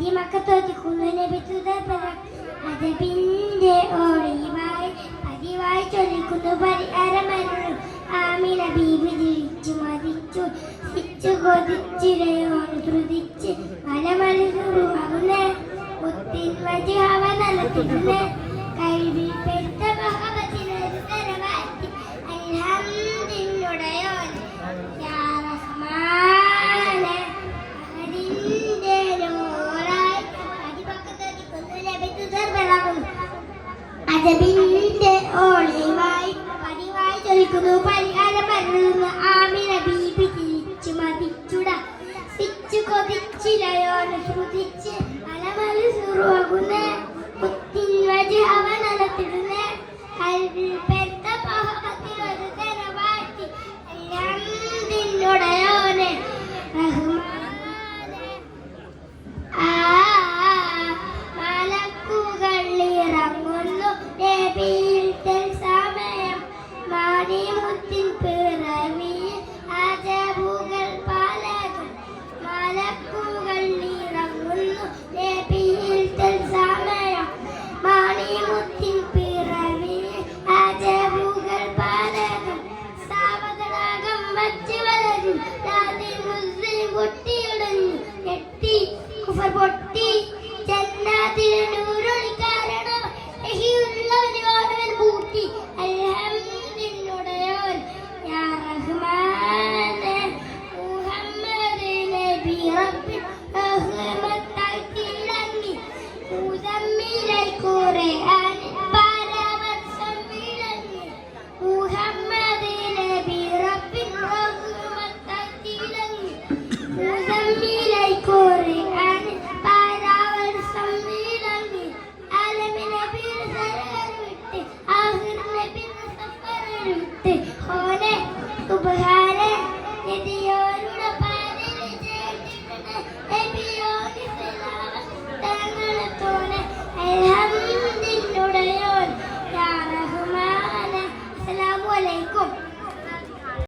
പതിമക്കത്തോറ്റി കുന്നുനബിത്തുതപിന്റെ ഓളിയുമായി പതിവായി ചൊല്ലിക്കുന്നു പരിഹാരമരുളും. ആമിന ബീബി ജീവിച്ചു മതിച്ചു സിച്ചു കൊതിച്ചിരയോട് ധൃതിച്ച് മലമരുകുന്ന ഒത്തിരി വജിഹവ നലത്തിരുന്ന് കഴിവിൽ പെരുത്ത മഹബത്തിനൊരു തരമാറ്റി അൽഹംദിനുടയോൻ യാ റഹ്മാൻ അജബിന്റെ ഒളിവായി പതിവായി ചോദിക്കുന്നു പരിഹാരം പരന്ന് ആമി നബി തിരിച്ചു മതിച്ചുട. തിച്ചു കൊതിച്ചിലയോ ശ്രുതിച്ച് മച്ച് വളരും ദാദി മുസ്ലിം പൊട്ടിയിടഞ്ഞു. കെട്ടി കുഫർ പൊട്ടി. ജന്നാതിന് യാ റഹ്മാൻ നബി റബ്ബി super.